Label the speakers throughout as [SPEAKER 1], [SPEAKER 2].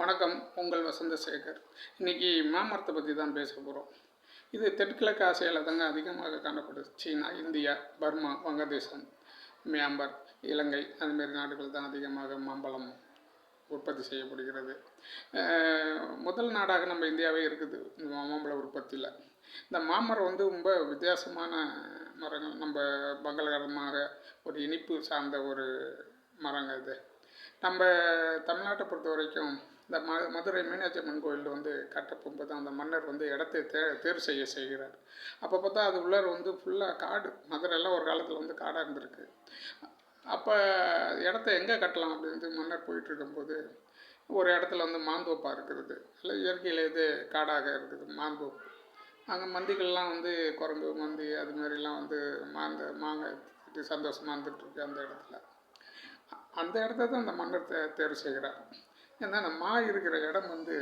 [SPEAKER 1] வணக்கம் உங்கள் வசந்தசேகர். இன்னைக்கு இன்றைக்கி மாமரத்தை பற்றி தான் பேச போகிறோம் இது தெற்கிழக்கு ஆசியாவில் தாங்க அதிகமாக காணப்படுது சீனா இந்தியா பர்மா வங்கதேசம் மியான்மர் இலங்கை அதுமாரி நாடுகள் தான் அதிகமாக மாம்பழம் உற்பத்தி செய்யப்படுகிறது. முதல் நாடாக நம்ம இந்தியாவே இருக்குது இந்த மாம்பழ உற்பத்தியில். இந்த மாமரம் வந்து ரொம்ப வித்தியாசமான மரங்கள். நம்ம மங்களகரமாக ஒரு இனிப்பு சார்ந்த ஒரு மரங்க இது. நம்ம தமிழ்நாட்டை பொறுத்த வரைக்கும் இந்த ம மதுரை மீனாட்சி அம்மன் கோயில் வந்து கட்டப்போகும்போது அந்த மன்னர் வந்து இடத்தை தே தேர்வு செய்ய செய்கிறார். அப்போ பார்த்தா அது உள்ளார் வந்து ஃபுல்லாக காடு. மதுரையெல்லாம் ஒரு காலத்தில் வந்து காடாக இருந்திருக்கு. அப்போ இடத்த எங்கே கட்டலாம் அப்படின்ட்டு மன்னர் போயிட்டு இருக்கும்போது ஒரு இடத்துல வந்து மாந்தோப்பாக இருக்கிறது. இல்லை இயற்கையில் இது காடாக இருக்குது மாந்தோப்பு. அங்கே மந்திகள்லாம் வந்து குரங்கு மந்தி அது மாதிரிலாம் வந்து மாந்த மாங்காய் சந்தோஷமாக இருந்துகிட்ருக்கு அந்த இடத்துல. அந்த இடத்த தான் அந்த மன்னர் தே தேர்வு செய்கிறார். ஏன்னா அந்த மா இருக்கிற இடம் வந்து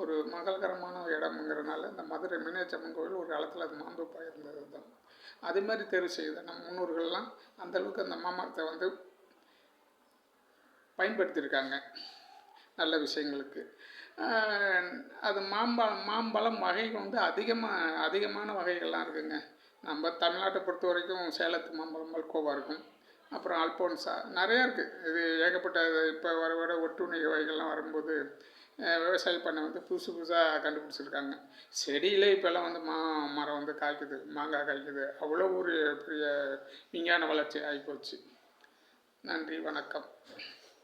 [SPEAKER 1] ஒரு மங்களகரமான இடம்ங்கிறனால இந்த மதுரை மீனாட்சியம்மன் கோவில் ஒரு காலத்தில் அது மாந்தோப்பாக இருந்தது தான். அது மாதிரி தேர்வு செய்யுது நம்ம முன்னோர்கள்லாம் அந்த அளவுக்கு அந்த மாமரத்தை வந்து பயன்படுத்தியிருக்காங்க. நல்ல விஷயங்களுக்கு. அது மாம்பழம் மாம்பழம் வகைகள் வந்து அதிகமாக அதிகமான வகைகள்லாம் இருக்குங்க. நம்ம தமிழ்நாட்டை பொறுத்த வரைக்கும் சேலத்து மாம்பழம் மல்கோவா இருக்கும். அப்புறம் அல்போன்சா. நிறையா இருக்குது இது ஏகப்பட்ட இப்போ வர வர ஒட்டுண்ணி வகைகள்லாம் வரும்போது அஹ் விவசாய பண்ணை வந்து புதுசு புதுசாக கண்டுபிடிச்சிருக்காங்க. செடியிலே இப்போல்லாம் வந்து மா மரம் வந்து காய்க்குது மாங்காய் காய்க்குது. அவ்வளோ ஒரு பெரிய விஞ்ஞான வளர்ச்சி ஆகிப்போச்சு நன்றி வணக்கம்.